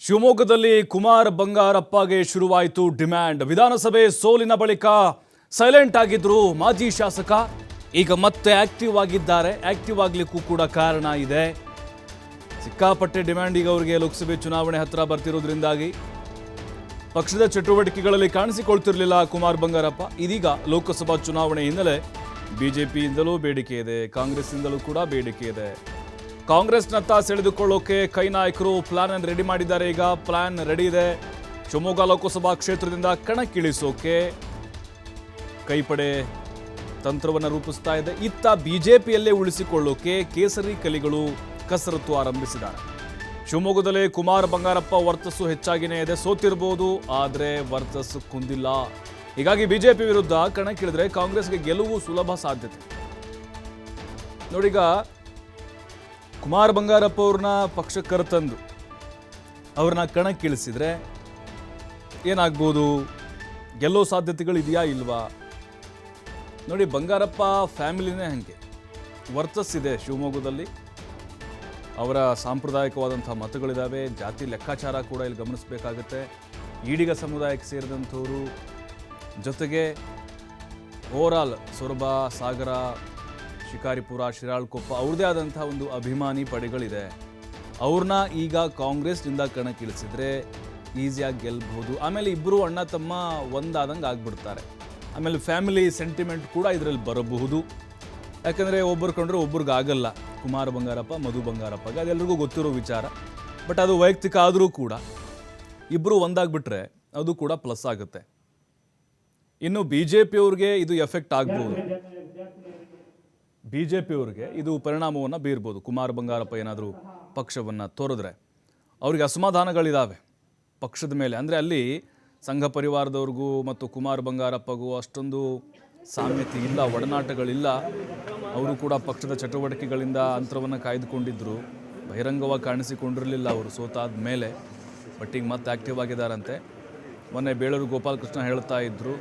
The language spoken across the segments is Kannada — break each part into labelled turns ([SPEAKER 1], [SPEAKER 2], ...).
[SPEAKER 1] ಶಿವಮೊಗ್ಗದಲ್ಲಿ ಕುಮಾರ್ ಬಂಗಾರಪ್ಪಗೆ ಶುರುವಾಯಿತು ಡಿಮ್ಯಾಂಡ್. ವಿಧಾನಸಭೆ ಸೋಲಿನ ಬಳಿಕ ಸೈಲೆಂಟ್ ಆಗಿದ್ರು ಮಾಜಿ ಶಾಸಕ. ಈಗ ಮತ್ತೆ ಆಕ್ಟಿವ್ ಆಗಿದ್ದಾರೆ. ಆಕ್ಟಿವ್ ಆಗ್ಲಿಕ್ಕೂ ಕೂಡ ಕಾರಣ ಇದೆ. ಸಿಕ್ಕಾಪಟ್ಟೆ ಡಿಮ್ಯಾಂಡ್ ಈಗ ಅವರಿಗೆ ಲೋಕಸಭೆ ಚುನಾವಣೆ ಹತ್ತಿರ ಬರ್ತಿರೋದ್ರಿಂದಾಗಿ. ಪಕ್ಷದ ಚಟುವಟಿಕೆಗಳಲ್ಲಿ ಕಾಣಿಸಿಕೊಳ್ತಿರಲಿಲ್ಲ ಕುಮಾರ್ ಬಂಗಾರಪ್ಪ. ಇದೀಗ ಲೋಕಸಭಾ ಚುನಾವಣೆ ಹಿನ್ನೆಲೆ ಬಿಜೆಪಿಯಿಂದಲೂ ಬೇಡಿಕೆ ಇದೆ. ಕಾಂಗ್ರೆಸ್ನಿಂದಲೂ ಕೂಡ ಬೇಡಿಕೆ ಇದೆ. ಕಾಂಗ್ರೆಸ್ನತ್ತ ಸೆಳೆದುಕೊಳ್ಳೋಕೆ ಕೈ ನಾಯಕರು ಪ್ಲಾನ್ ರೆಡಿ ಮಾಡಿದ್ದಾರೆ. ಈಗ ಪ್ಲಾನ್ ರೆಡಿ ಇದೆ. ಶಿವಮೊಗ್ಗ ಲೋಕಸಭಾ ಕ್ಷೇತ್ರದಿಂದ ಕಣಕ್ಕಿಳಿಸೋಕೆ ಕೈಪಡೆ ತಂತ್ರವನ್ನು ರೂಪಿಸ್ತಾ ಇದೆ. ಇತ್ತ ಬಿಜೆಪಿಯಲ್ಲೇ ಉಳಿಸಿಕೊಳ್ಳೋಕೆ ಕೇಸರಿ ಕಲಿಗಳು ಕಸರತ್ತು ಆರಂಭಿಸಿದ್ದಾರೆ. ಶಿವಮೊಗ್ಗದಲ್ಲಿ ಕುಮಾರ್ ಬಂಗಾರಪ್ಪ ವರ್ತಸ್ಸು ಹೆಚ್ಚಾಗಿನೇ ಇದೆ. ಸೋತಿರ್ಬೋದು, ಆದರೆ ವರ್ತಸ್ಸು ಕುಂದಿಲ್ಲ. ಹೀಗಾಗಿ ಬಿಜೆಪಿ ವಿರುದ್ಧ ಕಣಕ್ಕಿಳಿದ್ರೆ ಕಾಂಗ್ರೆಸ್ಗೆ ಗೆಲುವು ಸುಲಭ ಸಾಧ್ಯತೆ. ನೋಡೀಗ ಕುಮಾರ್ ಬಂಗಾರಪ್ಪ ಅವ್ರನ್ನ ಪಕ್ಷ ಕರೆತಂದು ಅವ್ರನ್ನ ಕಣಕ್ಕಿಳಿಸಿದ್ರೆ ಏನಾಗ್ಬೋದು? ಗೆಲ್ಲೋ ಸಾಧ್ಯತೆಗಳು ಇದೆಯಾ ಇಲ್ವಾ? ನೋಡಿ, ಬಂಗಾರಪ್ಪ ಫ್ಯಾಮಿಲಿನೇ ಹಾಗೆ. ವರ್ಚಸ್ಸಿದೆ ಶಿವಮೊಗ್ಗದಲ್ಲಿ. ಅವರ ಸಾಂಪ್ರದಾಯಿಕವಾದಂಥ ಮತಗಳಿದ್ದಾವೆ ಜಾತಿ ಲೆಕ್ಕಾಚಾರ ಕೂಡ ಇಲ್ಲಿ ಗಮನಿಸಬೇಕಾಗುತ್ತೆ. ಈಡಿಗ ಸಮುದಾಯಕ್ಕೆ ಸೇರಿದಂಥವರು ಜೊತೆಗೆ ಓವರಾಲ್ ಸೊರಬ, ಸಾಗರ ಶಿಕಾರಿಪುರ ಶಿರಾಳ್ಕೊಪ್ಪ ಅವ್ರದೇ ಆದಂಥ ಒಂದು ಅಭಿಮಾನಿ ಪಡೆಗಳಿದೆ. ಅವ್ರನ್ನ ಈಗ ಕಾಂಗ್ರೆಸ್ನಿಂದ ಕಣಕ್ಕಿಳಿಸಿದ್ರೆ ಈಸಿಯಾಗಿ ಗೆಲ್ಬಹುದು. ಆಮೇಲೆ ಇಬ್ಬರು ಅಣ್ಣ ತಮ್ಮ ಒಂದಾದಂಗೆ ಆಗ್ಬಿಡ್ತಾರೆ. ಆಮೇಲೆ ಫ್ಯಾಮಿಲಿ ಸೆಂಟಿಮೆಂಟ್ ಕೂಡ ಇದರಲ್ಲಿ ಬರಬಹುದು. ಯಾಕಂದರೆ ಒಬ್ಬರು ಕಂಡ್ರೆ ಒಬ್ರಿಗೆ ಆಗಲ್ಲ. ಕುಮಾರ ಬಂಗಾರಪ್ಪ, ಮಧು ಬಂಗಾರಪ್ಪಗೆ ಅದೆಲ್ಲರಿಗೂ ಗೊತ್ತಿರೋ ವಿಚಾರ. ಬಟ್ ಅದು ವೈಯಕ್ತಿಕ ಆದರೂ ಕೂಡ ಇಬ್ಬರು ಒಂದಾಗ್ಬಿಟ್ರೆ ಅದು ಕೂಡ ಪ್ಲಸ್ ಆಗುತ್ತೆ. ಇನ್ನು ಬಿ ಜೆ ಪಿಯವ್ರಿಗೆ ಇದು ಎಫೆಕ್ಟ್ ಆಗ್ಬೋದು. ಬಿ ಜೆ ಪಿಯವ್ರಿಗೆ ಇದು ಪರಿಣಾಮವನ್ನು ಬೀರ್ಬೋದು. ಕುಮಾರ್ ಬಂಗಾರಪ್ಪ ಏನಾದರೂ ಪಕ್ಷವನ್ನು ತೋರಿದ್ರೆ ಅವ್ರಿಗೆ ಅಸಮಾಧಾನಗಳಿದ್ದಾವೆ ಪಕ್ಷದ ಮೇಲೆ ಅಂದರೆ ಅಲ್ಲಿ ಸಂಘ ಪರಿವಾರದವ್ರಿಗೂ ಮತ್ತು ಕುಮಾರ್ ಬಂಗಾರಪ್ಪಗೂ ಅಷ್ಟೊಂದು ಸಾಮ್ಯತೆ ಇಲ್ಲ, ಒಡನಾಟಗಳಿಲ್ಲ. ಅವರು ಕೂಡ ಪಕ್ಷದ ಚಟುವಟಿಕೆಗಳಿಂದ ಅಂತರವನ್ನು ಕಾಯ್ದುಕೊಂಡಿದ್ದರು ಬಹಿರಂಗವಾಗಿ ಕಾಣಿಸಿಕೊಂಡಿರಲಿಲ್ಲ ಅವರು ಸೋತಾದ ಮೇಲೆ. ಬಟ್ ಈಗ ಮತ್ತೆ ಆ್ಯಕ್ಟಿವ್ ಆಗಿದ್ದಾರಂತೆ. ಮೊನ್ನೆ ಬೇಳೂರು ಗೋಪಾಲಕೃಷ್ಣ ಹೇಳ್ತಾ ಇದ್ದರು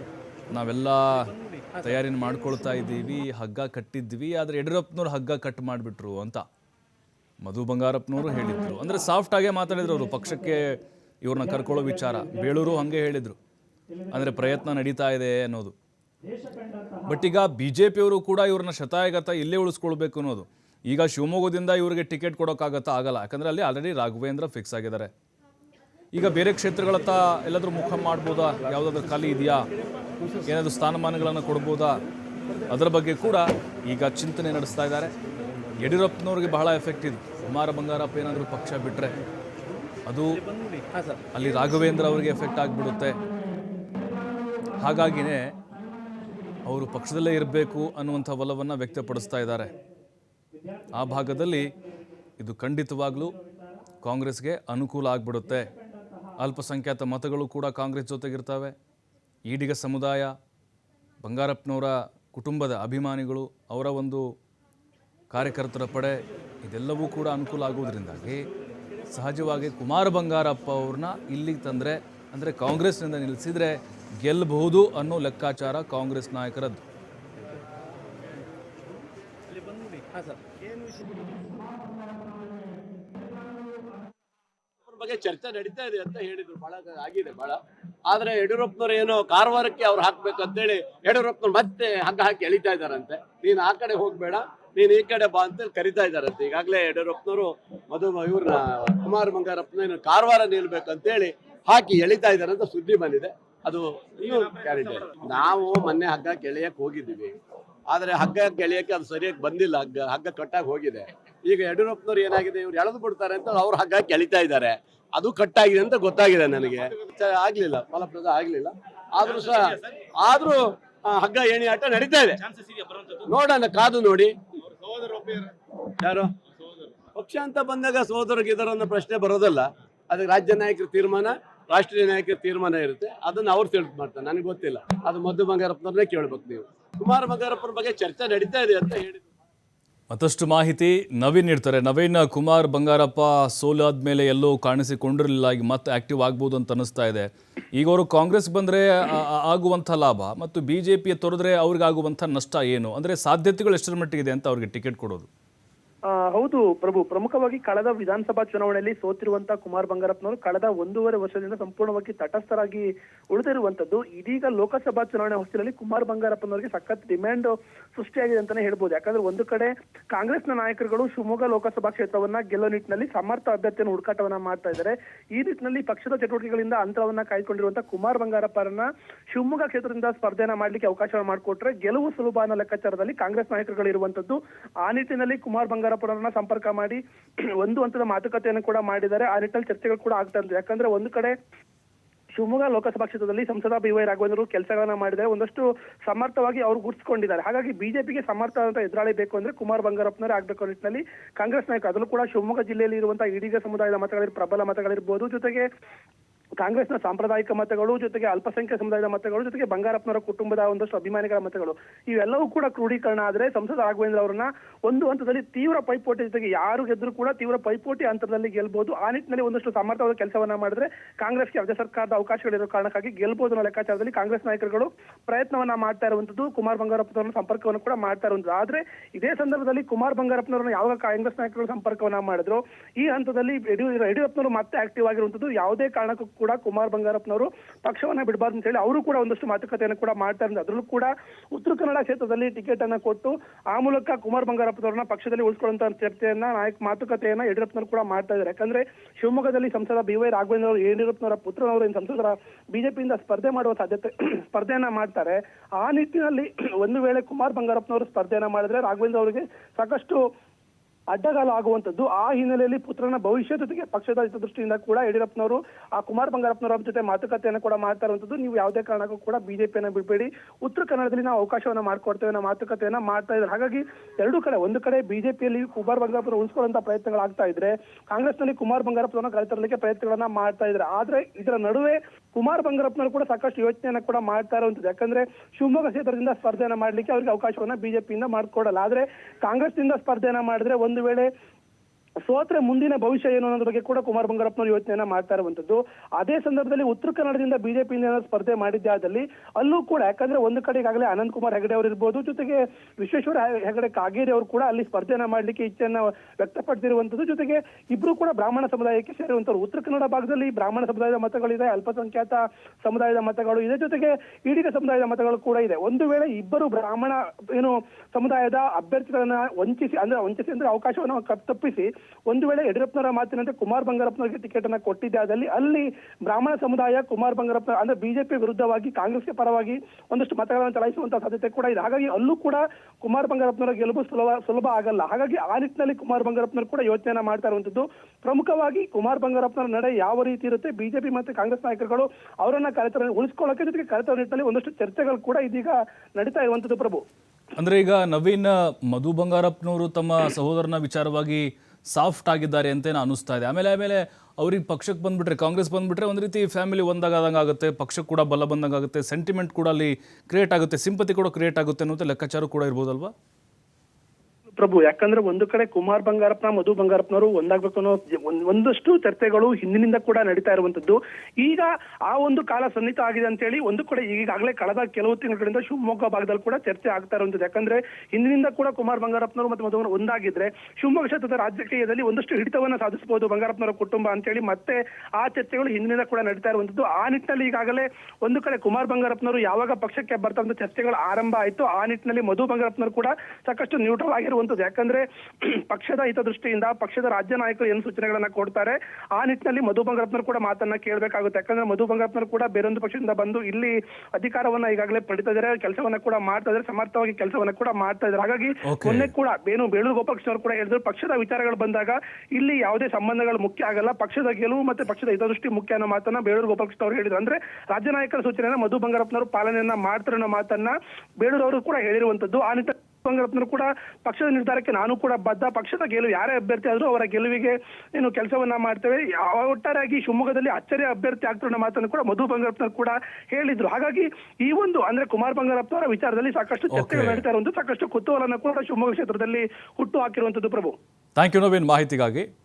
[SPEAKER 1] ನಾವೆಲ್ಲ ತಯಾರಿನ ಮಾಡ್ಕೊಳ್ತಾ ಇದ್ದೀವಿ, ಹಗ್ಗ ಕಟ್ಟಿದ್ವಿ, ಆದ್ರೆ ಯಡಿಯೂರಪ್ಪನವ್ರು ಹಗ್ಗ ಕಟ್ ಮಾಡಿಬಿಟ್ರು ಅಂತ. ಮಧು ಬಂಗಾರಪ್ಪನವರು ಹೇಳಿದ್ರು. ಸಾಫ್ಟ್ ಆಗೇ ಮಾತಾಡಿದ್ರು ಅವರು, ಪಕ್ಷಕ್ಕೆ ಇವ್ರನ್ನ ಕರ್ಕೊಳ್ಳೋ ವಿಚಾರ. ಬೇಳೂರು ಹಾಗೆ ಹೇಳಿದರು. ಅಂದ್ರೆ ಪ್ರಯತ್ನ ನಡೀತಾ ಇದೆ ಅನ್ನೋದು. ಬಟ್ ಈಗ ಬಿ ಜೆ ಪಿಯವರು ಕೂಡ ಇವ್ರನ್ನ ಶತಾಯಗತ ಇಲ್ಲೇ ಉಳಿಸ್ಕೊಳ್ಬೇಕು ಅನ್ನೋದು. ಈಗ ಶಿವಮೊಗ್ಗದಿಂದ ಇವರಿಗೆ ಟಿಕೆಟ್ ಕೊಡೋಕ್ಕಾಗತ್ತಾ ಆಗಲ್ಲ. ಯಾಕಂದ್ರೆ ಅಲ್ಲಿ ಆಲ್ರೆಡಿ ರಾಘವೇಂದ್ರ ಫಿಕ್ಸ್ ಆಗಿದ್ದಾರೆ. ಈಗ ಬೇರೆ ಕ್ಷೇತ್ರಗಳತ್ತ ಎಲ್ಲಾದರೂ ಮುಖ ಮಾಡ್ಬೋದಾ? ಯಾವುದಾದ್ರೂ ಖಾಲಿ ಇದೆಯಾ? ಏನಾದರೂ ಸ್ಥಾನಮಾನಗಳನ್ನು ಕೊಡ್ಬೋದಾ? ಅದರ ಬಗ್ಗೆ ಕೂಡ ಈಗ ಚಿಂತನೆ ನಡೆಸ್ತಾ ಇದ್ದಾರೆ. ಯಡಿಯೂರಪ್ಪನವ್ರಿಗೆ ಬಹಳ ಎಫೆಕ್ಟ್ ಇದೆ. ಕುಮಾರ ಬಂಗಾರಪ್ಪ ಏನಾದರೂ ಪಕ್ಷ ಬಿಟ್ಟರೆ ಅದು ಅಲ್ಲಿ ರಾಘವೇಂದ್ರ ಅವರಿಗೆ ಎಫೆಕ್ಟ್ ಆಗಿಬಿಡುತ್ತೆ. ಹಾಗಾಗಿನೇ ಅವರು ಪಕ್ಷದಲ್ಲೇ ಇರಬೇಕು ಅನ್ನುವಂಥ ಒಲವನ್ನು ವ್ಯಕ್ತಪಡಿಸ್ತಾ ಇದ್ದಾರೆ. ಆ ಭಾಗದಲ್ಲಿ ಇದು ಖಂಡಿತವಾಗಲೂ ಕಾಂಗ್ರೆಸ್ಗೆ ಅನುಕೂಲ ಆಗಿಬಿಡುತ್ತೆ. ಅಲ್ಪಸಂಖ್ಯಾತ ಮತಗಳು ಕೂಡ ಕಾಂಗ್ರೆಸ್ ಜೊತೆಗಿರ್ತವೆ. ಈಡಿಗ ಸಮುದಾಯ, ಬಂಗಾರಪ್ಪನವರ ಕುಟುಂಬದ ಅಭಿಮಾನಿಗಳು, ಅವರ ಒಂದು ಕಾರ್ಯಕರ್ತರ ಪಡೆ, ಇದೆಲ್ಲವೂ ಕೂಡ ಅನುಕೂಲ ಆಗುವುದರಿಂದಾಗಿ ಸಹಜವಾಗಿ ಕುಮಾರ ಬಂಗಾರಪ್ಪ ಅವ್ರನ್ನ ಇಲ್ಲಿಗೆ ತಂದರೆ, ಅಂದರೆ ಕಾಂಗ್ರೆಸ್ನಿಂದ ನಿಲ್ಲಿಸಿದರೆ ಗೆಲ್ಲಬಹುದು ಅನ್ನೋ ಲೆಕ್ಕಾಚಾರ ಕಾಂಗ್ರೆಸ್ ನಾಯಕರದ್ದು
[SPEAKER 2] ಅವ್ರ ಬಗ್ಗೆ ಚರ್ಚೆ ನಡೀತಾ ಇದೆ ಅಂತ ಹೇಳಿದ್ರು. ಬಹಳ ಆಗಿದೆ, ಬಹಳ. ಆದ್ರೆ ಯಡಿಯೂರಪ್ಪನವ್ರು ಏನೋ ಕಾರವಾರಕ್ಕೆ ಅವ್ರು ಹಾಕ್ಬೇಕು ಅಂತೇಳಿ ಯಡಿಯೂರಪ್ಪನವ್ರು ಮತ್ತೆ ಹಗ್ಗ ಹಾಕಿ ಎಳಿತಾ ಇದಾರಂತೆ ನೀನ್ ಆ ಕಡೆ ಹೋಗ್ಬೇಡ, ನೀನ್ ಈ ಕಡೆ ಬಾ ಅಂತ ಕರಿತಾ ಇದಾರಂತೆ ಈಗಾಗಲೇ ಯಡಿಯೂರಪ್ಪನವರು ಮಧು ಇವ್ರನ್ನ, ಕುಮಾರ್ ಬಂಗಾರಪ್ಪನ ಕಾರವಾರ ನಿಲ್ಬೇಕು ಅಂತೇಳಿ ಹಾಕಿ ಎಳಿತಾ ಇದಾರಂತ ಸುದ್ದಿ ಬಂದಿದೆ. ಅದು ಇನ್ನೂ ನಾವು ಮೊನ್ನೆ ಹಗ್ಗ ಕೆಳೆಯಕ್ಕೆ ಹೋಗಿದ್ದೀವಿ. ಆದ್ರೆ ಹಗ್ಗ ಕೆಳೆಯಕ್ಕೆ ಅದು ಸರಿಯಾಗಿ ಬಂದಿಲ್ಲ. ಹಗ್ಗ ಹಗ್ಗ ಕಟ್ಟಾಗಿ ಹೋಗಿದೆ. ಈಗ ಯಡಿಯೂರಪ್ಪನವ್ರು ಏನಾಗಿದೆ, ಇವ್ರು ಎಳೆದು ಬಿಡ್ತಾರೆ ಅಂತ ಅವ್ರು ಹಗ್ಗ ಕೆಳಿತಾ ಇದ್ದಾರೆ. ಅದು ಕಟ್ ಆಗಿದೆ ಅಂತ ಗೊತ್ತಾಗಿದೆ ನನಗೆ. ಆಗ್ಲಿಲ್ಲ, ಫಲಪ್ರದ ಆಗ್ಲಿಲ್ಲ. ಆದ್ರೂ ಸಹ, ಆದ್ರೂ ಹಗ್ಗ ಏಣಿ ಆಟ ನಡೀತಾ ಇದೆ. ನೋಡೋಣ, ಕಾದು ನೋಡಿ. ಯಾರು? ಪಕ್ಷ ಅಂತ ಬಂದಾಗ ಸಹೋದರ ಅನ್ನೋ ಪ್ರಶ್ನೆ ಬರೋದಲ್ಲ. ಅದಕ್ಕೆ ರಾಜ್ಯ ನಾಯಕರ ತೀರ್ಮಾನ, ರಾಷ್ಟ್ರೀಯ ನಾಯಕರ ತೀರ್ಮಾನ ಇರುತ್ತೆ. ಅದನ್ನ ಅವ್ರು ತಿಳಿದು ಮಾಡ್ತಾರೆ. ನನಗೆ ಗೊತ್ತಿಲ್ಲ. ಅದು ಮದ್ದು ಬಂಗಾರಪ್ಪನವ್ರನ್ನೇ ಕೇಳ್ಬೇಕು ನೀವು. ಕುಮಾರ ಬಂಗಾರಪ್ಪನ ಬಗ್ಗೆ ಚರ್ಚೆ ನಡೀತಾ ಇದೆ ಅಂತ ಹೇಳಿದ್ರು.
[SPEAKER 1] ಮತ್ತಷ್ಟು ಮಾಹಿತಿ ನವೀನ್ ನೀಡ್ತಾರೆ ನವೀನ್, ಕುಮಾರ್, ಬಂಗಾರಪ್ಪ, ಸೋಲಾದ ಮೇಲೆ ಎಲ್ಲೋ ಕಾಣಿಸಿಕೊಂಡಿರಲಿಲ್ಲ. ಈಗ ಮತ್ತೆ ಆಕ್ಟಿವ್ ಆಗ್ಬೋದು ಅಂತ ಅನಿಸ್ತಾ ಇದೆ. ಈಗ ಅವರು ಕಾಂಗ್ರೆಸ್ ಬಂದರೆ ಆಗುವಂಥ ಲಾಭ ಮತ್ತು ಬಿ ಜೆ ಪಿ ತೊರೆದ್ರೆ ಅವ್ರಿಗೆ ಆಗುವಂಥ ನಷ್ಟ ಏನು? ಅಂದರೆ ಸಾಧ್ಯತೆಗಳು ಎಷ್ಟರ ಇದೆ ಅಂತ ಅವ್ರಿಗೆ ಟಿಕೆಟ್ ಕೊಡೋದು.
[SPEAKER 3] ಹೌದು ಪ್ರಭು. ಪ್ರಮುಖವಾಗಿ ಕಳೆದ ವಿಧಾನಸಭಾ ಚುನಾವಣೆಯಲ್ಲಿ ಸೋತಿರುವಂತ ಕುಮಾರ್ ಬಂಗಾರಪ್ಪನವರು ಕಳೆದ ಒಂದೂವರೆ ವರ್ಷದಿಂದ ಸಂಪೂರ್ಣವಾಗಿ ತಟಸ್ಥರಾಗಿ ಉಳಿದಿರುವಂತದ್ದು. ಇದೀಗ ಲೋಕಸಭಾ ಚುನಾವಣೆ ಹೊಸ್ತಿಲಲ್ಲಿ ಕುಮಾರ್ ಬಂಗಾರಪ್ಪನವರಿಗೆ ಸಖತ್ ಡಿಮ್ಯಾಂಡ್ ಸೃಷ್ಟಿಯಾಗಿದೆ ಅಂತಾನೆ ಹೇಳ್ಬೋದು. ಯಾಕಂದ್ರೆ ಒಂದು ಕಡೆ ಕಾಂಗ್ರೆಸ್ನ ನಾಯಕರುಗಳು ಶಿವಮೊಗ್ಗ ಲೋಕಸಭಾ ಕ್ಷೇತ್ರವನ್ನ ಗೆಲ್ಲೋ ನಿಟ್ಟಿನಲ್ಲಿ ಸಮರ್ಥ ಅಭ್ಯರ್ಥಿಯನ್ನು ಹುಡುಕಾಟವನ್ನ ಮಾಡ್ತಾ ಇದ್ದಾರೆ. ಈ ನಿಟ್ಟಿನಲ್ಲಿ ಪಕ್ಷದ ಚಟುವಟಿಕೆಗಳಿಂದ ಅಂತರವನ್ನ ಕಾಯ್ಕೊಂಡಿರುವಂತ ಕುಮಾರ್ ಬಂಗಾರಪ್ಪರನ್ನ ಶಿವಮೊಗ್ಗ ಕ್ಷೇತ್ರದಿಂದ ಸ್ಪರ್ಧೆಯನ್ನ ಮಾಡ್ಲಿಕ್ಕೆ ಅವಕಾಶ ಮಾಡಿಕೊಟ್ರೆ ಗೆಲುವು ಸುಲಭ ಅನ್ನೋ ಲೆಕ್ಕಾಚಾರದಲ್ಲಿ ಕಾಂಗ್ರೆಸ್ ನಾಯಕರುಗಳು ಇರುವಂತದ್ದು ಆ ನಿಟ್ಟಿನಲ್ಲಿ ಕುಮಾರ್ ಬಂಗಾರಪ್ಪರನ್ನ ಸಂಪರ್ಕ ಮಾಡಿ ಒಂದು ಹಂತದ ಮಾತುಕತೆಯನ್ನು ಕೂಡ ಮಾಡಿದ್ದಾರೆ. ಆ ನಿಟ್ಟಿನಲ್ಲಿ ಚರ್ಚೆಗಳು ಕೂಡ ಆಗ್ತಾ ಇದೆ ಯಾಕಂದ್ರೆ ಒಂದು ಕಡೆ ಶಿವಮೊಗ್ಗ ಲೋಕಸಭಾ ಕ್ಷೇತ್ರದಲ್ಲಿ ಸಂಸದ ಬಿ ವೈ ರಾಘವೇಂದ್ರ ಕೆಲಸಗಳನ್ನ ಮಾಡಿದ್ದಾರೆ. ಒಂದಷ್ಟು ಸಮರ್ಥವಾಗಿ ಅವರು ಗುರುತಿಸಿಕೊಂಡಿದ್ದಾರೆ ಹಾಗಾಗಿ ಬಿಜೆಪಿಗೆ ಸಮರ್ಥ ಅಂತ ಎದುರಾಳಿ ಬೇಕು ಅಂದ್ರೆ ಕುಮಾರ್ ಬಂಗಾರಪ್ಪನವರೇ ಆಗ್ಬೇಕು ನಿಟ್ಟಿನಲ್ಲಿ ಕಾಂಗ್ರೆಸ್ ನಾಯಕ ಅದರಲ್ಲೂ ಕೂಡ ಶಿವಮೊಗ್ಗ ಜಿಲ್ಲೆಯಲ್ಲಿ ಇರುವಂತಹ ಈಡಿಗ ಸಮುದಾಯದ ಮತಗಳಿರ್ ಪ್ರಬಲ ಮತಗಳಿರ್ಬೋದು. ಜೊತೆಗೆ ಕಾಂಗ್ರೆಸ್ನ ಸಾಂಪ್ರದಾಯಿಕ ಮತಗಳು ಜೊತೆಗೆ ಅಲ್ಪಸಂಖ್ಯಾತ ಸಮುದಾಯದ ಮತಗಳು ಜೊತೆಗೆ ಬಂಗಾರಪ್ಪನವರ ಕುಟುಂಬದ ಒಂದಷ್ಟು ಅಭಿಮಾನಿಗಳ ಮತಗಳು, ಇವೆಲ್ಲವೂ ಕೂಡ ಕ್ರೋಢೀಕರಣ ಆದ್ರೆ ಸಂಸದ ರಾಘವೇಂದ್ರ ಅವರನ್ನ ಒಂದು ಹಂತದಲ್ಲಿ ತೀವ್ರ ಪೈಪೋಟಿ ಜೊತೆಗೆ ಯಾರು ಗೆದ್ರು ಕೂಡ ತೀವ್ರ ಪೈಪೋಟಿ ಹಂತದಲ್ಲಿ ಗೆಲ್ಬಹುದು ಆ ನಿಟ್ಟಿನಲ್ಲಿ ಒಂದಷ್ಟು ಸಮರ್ಥವಾದ ಕೆಲಸವನ್ನ ಮಾಡಿದ್ರೆ ಕಾಂಗ್ರೆಸ್ಗೆ ರಾಜ್ಯ ಸರ್ಕಾರದ ಅವಕಾಶಗಳಿರೋ ಕಾರಣಕ್ಕಾಗಿ ಗೆಲ್ಬಹುದು ಅನ್ನೋ ಲೆಕ್ಕಾಚಾರದಲ್ಲಿ ಕಾಂಗ್ರೆಸ್ ನಾಯಕರುಗಳು ಪ್ರಯತ್ನವನ್ನ ಮಾಡ್ತಾ ಇರುವಂತದ್ದು ಕುಮಾರ್ ಬಂಗಾರಪ್ಪನವರ ಸಂಪರ್ಕವನ್ನು ಕೂಡ ಮಾಡ್ತಾ ಇರುವಂತದ್ದು ಆದ್ರೆ ಇದೇ ಸಂದರ್ಭದಲ್ಲಿ ಕುಮಾರ್ ಬಂಗಾರಪ್ಪನವರನ್ನ ಯಾವಾಗ ಕಾಂಗ್ರೆಸ್ ನಾಯಕರು ಸಂಪರ್ಕವನ್ನ ಮಾಡಿದ್ರು, ಈ ಹಂತದಲ್ಲಿ ಯಡಿಯೂರ- ಯಡಿಯೂರಪ್ಪನವರು ಮತ್ತೆ ಆಕ್ಟಿವ್ ಆಗಿರುವಂತದ್ದು ಯಾವುದೇ ಕಾರಣಕ್ಕೂ ಕೂಡ ಕುಮಾರ್ ಬಂಗಾರಪ್ಪನವರು ಪಕ್ಷವನ್ನ ಬಿಡಬಾರ್ದು ಅಂತ ಹೇಳಿ ಅವರು ಕೂಡ ಒಂದಷ್ಟು ಮಾತುಕತೆಯನ್ನು ಕೂಡ ಮಾಡ್ತಾ ಇದ್ದಾರೆ ಅದರಲ್ಲೂ ಕೂಡ ಉತ್ತರ ಕನ್ನಡ ಕ್ಷೇತ್ರದಲ್ಲಿ ಟಿಕೆಟ್ ಅನ್ನ ಕೊಟ್ಟು ಆ ಮೂಲಕ ಕುಮಾರ್ ಬಂಗಾರಪ್ಪನವರನ್ನ ಪಕ್ಷದಲ್ಲಿ ಉಳಿಸ್ಕೊಳ್ಳುವಂತ ಚರ್ಚೆಯನ್ನ ನಾಯಕ ಮಾತುಕತೆಯನ್ನ ಯಡಿಯೂರಪ್ಪನವರು ಕೂಡ ಮಾಡ್ತಾ ಇದ್ದಾರೆ. ಯಾಕಂದ್ರೆ ಶಿವಮೊಗ್ಗದಲ್ಲಿ ಸಂಸದ ಬಿ ವೈ ರಾಘವೇಂದ್ರ ಅವರು, ಯಡಿಯೂರಪ್ಪನವರ ಪುತ್ರನವರು ಸಂಸದರ ಬಿಜೆಪಿಯಿಂದ ಸ್ಪರ್ಧೆ ಮಾಡುವ ಸಾಧ್ಯತೆ ಸ್ಪರ್ಧೆಯನ್ನ ಮಾಡ್ತಾರೆ. ಆ ನಿಟ್ಟಿನಲ್ಲಿ ಒಂದು ವೇಳೆ ಕುಮಾರ್ ಬಂಗಾರಪ್ಪನವರು ಸ್ಪರ್ಧೆಯನ್ನ ಮಾಡಿದ್ರೆ ರಾಘವೇಂದ್ರ ಅವರಿಗೆ ಸಾಕಷ್ಟು ಅಡ್ಡಗಾಲ ಆಗುವಂಥದ್ದು ಆ ಹಿನ್ನೆಲೆಯಲ್ಲಿ ಪುತ್ರನ ಭವಿಷ್ಯ ಜೊತೆಗೆ ಪಕ್ಷದ ಹಿತದೃಷ್ಟಿಯಿಂದ ಕೂಡ ಯಡಿಯೂರಪ್ಪನವರು, ಆ ಕುಮಾರ್ ಬಂಗಾರಪ್ಪನವರ ಜೊತೆ ಮಾತುಕತೆಯನ್ನು ಕೂಡ ಮಾಡ್ತಾ ಇರುವಂಥದ್ದು ನೀವು ಯಾವುದೇ ಕಾರಣಕ್ಕೂ ಕೂಡ ಬಿಜೆಪಿಯನ್ನು ಬಿಡಬೇಡಿ. ಉತ್ತರ ಕನ್ನಡದಲ್ಲಿ ನಾವು ಅವಕಾಶವನ್ನು ಮಾಡ್ಕೊಡ್ತೇವೆ ನಾವು ಮಾತುಕತೆಯನ್ನು ಮಾಡ್ತಾ ಇದ್ದಾರೆ. ಹಾಗಾಗಿ ಎರಡು ಕಡೆ, ಒಂದು ಕಡೆ ಬಿಜೆಪಿಯಲ್ಲಿ ಕುಮಾರ್ ಬಂಗಾರಪ್ಪನ ಉಳಿಸ್ಕೊಳ್ಳುವಂತ ಪ್ರಯತ್ನಗಳಾಗ್ತಾ ಇದ್ರೆ, ಕಾಂಗ್ರೆಸ್ನಲ್ಲಿ ಕುಮಾರ್ ಬಂಗಾರಪ್ಪನವರನ್ನ ಕರೆತರಲಿಕ್ಕೆ ಪ್ರಯತ್ನಗಳನ್ನ ಮಾಡ್ತಾ ಇದ್ದಾರೆ. ಆದ್ರೆ ಇದರ ನಡುವೆ ಕುಮಾರ್ ಬಂಗಾರಪ್ಪನವರು ಕೂಡ ಸಾಕಷ್ಟು ಯೋಚನೆಯನ್ನ ಕೂಡ ಮಾಡ್ತಾ ಇರುವಂತದ್ದು ಯಾಕಂದ್ರೆ ಶಿವಮೊಗ್ಗ ಕ್ಷೇತ್ರದಿಂದ ಸ್ಪರ್ಧೆಯನ್ನ ಮಾಡ್ಲಿಕ್ಕೆ ಅವರಿಗೆ ಅವಕಾಶವನ್ನ ಬಿಜೆಪಿಯಿಂದ ಮಾಡಿಕೊಡಲ್ಲ. ಆದ್ರೆ ಕಾಂಗ್ರೆಸ್ನಿಂದ ಸ್ಪರ್ಧೆಯನ್ನ ಮಾಡಿದ್ರೆ ಒಂದು ವೇಳೆ ಸೋತ್ರೆ ಮುಂದಿನ ಭವಿಷ್ಯ ಏನು ಅನ್ನೋದ್ರ ಬಗ್ಗೆ ಕೂಡ ಕುಮಾರ್ ಬಂಗಾರಪ್ಪನವರು ಯೋಚನೆಯನ್ನ ಮಾಡ್ತಾ ಇರುವಂತದ್ದು ಅದೇ ಸಂದರ್ಭದಲ್ಲಿ ಉತ್ತರ ಕನ್ನಡದಿಂದ ಬಿಜೆಪಿಯಿಂದ ಸ್ಪರ್ಧೆ ಮಾಡಿದ್ದಾದಲ್ಲಿ ಅಲ್ಲೂ ಕೂಡ, ಯಾಕಂದ್ರೆ ಒಂದು ಕಡೆ ಈಗಾಗಲೇ ಅನಂತ್ ಕುಮಾರ್ ಹೆಗಡೆ ಅವರು ಇರ್ಬೋದು, ಜೊತೆಗೆ ವಿಶ್ವೇಶ್ವರ ಹೆಗಡೆ ಕಾಗೇರಿ ಅವರು ಕೂಡ ಅಲ್ಲಿ ಸ್ಪರ್ಧೆಯನ್ನ ಮಾಡ್ಲಿಕ್ಕೆ ಇಚ್ಛೆಯನ್ನ ವ್ಯಕ್ತಪಡಿಸಿರುವಂತದ್ದು ಜೊತೆಗೆ ಇಬ್ರು ಕೂಡ ಬ್ರಾಹ್ಮಣ ಸಮುದಾಯಕ್ಕೆ ಸೇರುವಂತವ್ರು ಉತ್ತರ ಕನ್ನಡ ಭಾಗದಲ್ಲಿ ಬ್ರಾಹ್ಮಣ ಸಮುದಾಯದ ಮತಗಳಿದೆ, ಅಲ್ಪಸಂಖ್ಯಾತ ಸಮುದಾಯದ ಮತಗಳು ಇದೆ, ಜೊತೆಗೆ ಈಡಿಗ ಸಮುದಾಯದ ಮತಗಳು ಕೂಡ ಇದೆ. ಒಂದು ವೇಳೆ ಇಬ್ಬರು ಬ್ರಾಹ್ಮಣ ಏನು ಸಮುದಾಯದ ಅಭ್ಯರ್ಥಿಗಳನ್ನ ವಂಚಿಸಿ, ಅಂದ್ರೆ ವಂಚಿಸಿ ಅಂದ್ರೆ ಅವಕಾಶವನ್ನು ತಪ್ಪಿಸಿ ಒಂದು ವೇಳೆ ಯಡಿಯೂರಪ್ಪನವರ ಮಾತಿನಂತೆ ಕುಮಾರ್ ಬಂಗಾರಪ್ಪನವರಿಗೆ ಟಿಕೆಟ್ ಅನ್ನ ಕೊಟ್ಟಿದ್ದೆ, ಆದಲ್ಲಿ ಅಲ್ಲಿ ಬ್ರಾಹ್ಮಣ ಸಮುದಾಯ ಕುಮಾರ್ ಬಂಗಾರಪ್ಪ ಅಂದ್ರೆ ಬಿಜೆಪಿ ವಿರುದ್ಧವಾಗಿ, ಕಾಂಗ್ರೆಸ್ಗೆ ಪರವಾಗಿ ಒಂದಷ್ಟು ಮತಗಳನ್ನು ಚಲಾಯಿಸುವಂತಹ ಸಾಧ್ಯತೆ ಕೂಡ ಇದೆ. ಹಾಗಾಗಿ ಅಲ್ಲೂ ಕೂಡ ಕುಮಾರ್ ಬಂಗಾರಪ್ಪನವರ ಗೆಲುವು ಸುಲಭ ಸುಲಭ ಆಗಲ್ಲ. ಹಾಗಾಗಿ ಆ ನಿಟ್ಟಿನಲ್ಲಿ ಕುಮಾರ್ ಬಂಗಾರಪ್ಪನವರು ಕೂಡ ಯೋಚನೆ ಮಾಡ್ತಾ ಇರುವಂತದ್ದು ಪ್ರಮುಖವಾಗಿ ಕುಮಾರ್ ಬಂಗಾರಪ್ಪನವರ ನಡೆ ಯಾವ ರೀತಿ ಇರುತ್ತೆ? ಬಿಜೆಪಿ ಮತ್ತೆ ಕಾಂಗ್ರೆಸ್ ನಾಯಕರುಗಳು ಅವರನ್ನ ಕರೆತರ ಉಳಿಸ್ಕೊಳ್ಳೋಕೆ ಜೊತೆಗೆ ಕರೆತರ ನಿಟ್ಟಿನಲ್ಲಿ ಒಂದಷ್ಟು ಚರ್ಚೆಗಳು ಕೂಡ ಇದೀಗ ನಡೀತಾ ಇರುವಂತದ್ದು ಪ್ರಭು.
[SPEAKER 1] ಅಂದ್ರೆ ಈಗ ನವೀನ್ ಮಧು ಬಂಗಾರಪ್ಪನವರು ತಮ್ಮ ಸಹೋದರನ ವಿಚಾರವಾಗಿ ಸಾಫ್ಟ್ ಆಗಿದ್ದಾರೆ ಅಂತೇನು ಅನಿಸ್ತಾ ಇದೆ. ಆಮೇಲೆ ಆಮೇಲೆ ಅವ್ರಿಗೆ ಪಕ್ಷಕ್ಕೆ ಬಂದುಬಿಟ್ರೆ, ಕಾಂಗ್ರೆಸ್ ಬಂದುಬಿಟ್ರೆ ಒಂದು ರೀತಿ ಫ್ಯಾಮಿಲಿ ಒಂದಾಗದಂಗೆ ಆಗುತ್ತೆ ಪಕ್ಷಕ್ಕೆ ಕೂಡ ಬಲ ಬಂದಂಗೆ ಆಗುತ್ತೆ ಸೆಂಟಿಮೆಂಟ್ ಕೂಡ ಅಲ್ಲಿ ಕ್ರಿಯೇಟ್ ಆಗುತ್ತೆ ಸಿಂಪತಿ ಕೂಡ ಕ್ರಿಯೇಟ್ ಆಗುತ್ತೆ ಅನ್ನೋಂಥ ಲೆಕ್ಕಾಚಾರ ಕೂಡ ಇರ್ಬೋದಲ್ವಾ?
[SPEAKER 3] ಪ್ರಭು, ಯಾಕಂದ್ರೆ ಒಂದು ಕಡೆ ಕುಮಾರ್ ಬಂಗಾರಪ್ಪನ, ಮಧು ಬಂಗಾರಪ್ಪನವರು ಒಂದಾಗ್ಬೇಕು ಅನ್ನೋ ಒಂದ್- ಒಂದಷ್ಟು ಚರ್ಚೆಗಳು ಹಿಂದಿನಿಂದ ಕೂಡ ನಡೀತಾ ಇರುವಂತದ್ದು ಈಗ ಆ ಒಂದು ಕಾಲ ಸನ್ನಿಹಿತ ಆಗಿದೆ ಅಂತ ಹೇಳಿ ಒಂದು ಕಡೆ ಈಗಾಗಲೇ ಕಳೆದ ಕೆಲವು ತಿಂಗಳಿಂದ ಶಿವಮೊಗ್ಗ ಭಾಗದಲ್ಲಿ ಕೂಡ ಚರ್ಚೆ ಆಗ್ತಾ ಇರುವಂತದ್ದು ಯಾಕಂದ್ರೆ ಹಿಂದಿನಿಂದ ಕೂಡ ಕುಮಾರ್ ಬಂಗಾರಪ್ಪನವರು ಮತ್ತು ಮಧು ಒಂದಾಗಿದ್ರೆ ಶಿವಮೊಗ್ಗ ಕ್ಷೇತ್ರದ ರಾಜಕೀಯದಲ್ಲಿ ಒಂದಷ್ಟು ಹಿಡಿತವನ್ನ ಸಾಧಿಸಬಹುದು ಬಂಗಾರಪ್ಪನವರ ಕುಟುಂಬ ಅಂತ ಹೇಳಿ ಮತ್ತೆ ಆ ಚರ್ಚೆಗಳು ಹಿಂದಿನಿಂದ ಕೂಡ ನಡೀತಾ ಇರುವಂತದ್ದು ಆ ನಿಟ್ಟಿನಲ್ಲಿ ಈಗಾಗಲೇ ಒಂದು ಕಡೆ ಕುಮಾರ್ ಬಂಗಾರಪ್ಪನವರು ಯಾವಾಗ ಪಕ್ಷಕ್ಕೆ ಬರ್ತಂತ ಚರ್ಚೆಗಳು ಆರಂಭ ಆಯಿತು. ಆ ನಿಟ್ಟಿನಲ್ಲಿ ಮಧು ಬಂಗಾರಪ್ಪನವರು ಕೂಡ ಸಾಕಷ್ಟು ನ್ಯೂಟ್ರಲ್ ಆಗಿರುವಂತದ್ದು ಯಾಕಂದ್ರೆ ಪಕ್ಷದ ಹಿತದೃಷ್ಟಿಯಿಂದ ಪಕ್ಷದ ರಾಜ್ಯ ನಾಯಕರು ಏನು ಸೂಚನೆಗಳನ್ನ ಕೊಡ್ತಾರೆ ಆ ನಿಟ್ಟಿನಲ್ಲಿ ಮಧು ಬಂಗಾರಪ್ಪನವರು ಕೂಡ ಮಾತನ್ನ ಕೇಳಬೇಕಾಗುತ್ತೆ. ಯಾಕಂದ್ರೆ ಮಧು ಬಂಗಾರಪ್ಪನವರು ಕೂಡ ಬೇರೊಂದು ಪಕ್ಷದಿಂದ ಬಂದು ಇಲ್ಲಿ ಅಧಿಕಾರವನ್ನ ಈಗಾಗಲೇ ಪಡಿತಾ ಇದ್ದಾರೆ ಕೆಲಸವನ್ನ ಕೂಡ ಮಾಡ್ತಾ ಇದ್ದಾರೆ ಸಮರ್ಥವಾಗಿ ಕೆಲಸವನ್ನ ಕೂಡ ಮಾಡ್ತಾ ಇದ್ದಾರೆ. ಹಾಗಾಗಿ. ಮೊನ್ನೆ ಕೂಡ ಏನು ಬೇಳೂರು ಕೃಷ್ಣ ಕೂಡ ಹೇಳಿದ್ರು ಪಕ್ಷದ ವಿಚಾರಗಳು ಬಂದಾಗ ಇಲ್ಲಿ ಯಾವುದೇ ಸಂಬಂಧಗಳು ಮುಖ್ಯ ಆಗಲ್ಲ ಪಕ್ಷದ ಗೆಲುವು ಮತ್ತೆ ಪಕ್ಷದ ಹಿತದೃಷ್ಟಿ ಮುಖ್ಯ ಅನ್ನೋ ಮಾತನ್ನ ಬೇಳೂರು ಗೋಪಾಲಕೃಷ್ಣ ಅವರು ಹೇಳಿದ್ರು. ಅಂದ್ರೆ ರಾಜ್ಯ ನಾಯಕರ ಸೂಚನೆಯನ್ನ ಮಧು ಬಂಗಾರಪ್ಪನವರು ಪಾಲನೆಯನ್ನ ಮಾಡ್ತಾರೆ ಅನ್ನೋ ಮಾತನ್ನ ಬೇಳೂರು ಅವರು ಕೂಡ ಹೇಳಿರುವಂತದ್ದು ಆ ನಿಟ್ಟಿನಲ್ಲಿ ಬಂಗಾರಪ್ಪನವರು ಕೂಡ ಪಕ್ಷದ ನಿರ್ಧಾರಕ್ಕೆ ನಾನು ಕೂಡ ಬದ್ಧ. ಪಕ್ಷದ ಗೆಲುವು ಯಾರೇ ಅಭ್ಯರ್ಥಿ ಆದರೂ ಅವರ ಗೆಲುವಿಗೆ ಏನು ಕೆಲಸವನ್ನ ಮಾಡ್ತೇವೆ. ಯಾವ- ಒಟ್ಟಾರೆಯಾಗಿ ಶಿವಮೊಗ್ಗದಲ್ಲಿ ಅಚ್ಚರಿಯ ಅಭ್ಯರ್ಥಿ ಆಗ್ತಾರೆ ಮಾತನ್ನು ಕೂಡ ಮಧು ಬಂಗಾರಪ್ಪನವರು ಕೂಡ ಹೇಳಿದ್ರು. ಹಾಗಾಗಿ ಈ ಒಂದು ಅಂದ್ರೆ ಕುಮಾರ್ ಬಂಗಾರಪ್ಪನವರ ವಿಚಾರದಲ್ಲಿ ಸಾಕಷ್ಟು ಚರ್ಚೆಗಳು
[SPEAKER 1] Okay.
[SPEAKER 3] ನಡೀತಾ ಇರುವಂತಹ ಸಾಕಷ್ಟು ಕುತೂಹಲನ ಕೂಡ ಶಿವಮೊಗ್ಗ ಕ್ಷೇತ್ರದಲ್ಲಿ ಹುಟ್ಟು ಹಾಕಿರುವಂತದ್ದು ಪ್ರಭು.
[SPEAKER 1] ಥ್ಯಾಂಕ್ ಯು ನವೀನ್ ಮಾಹಿತಿಗಾಗಿ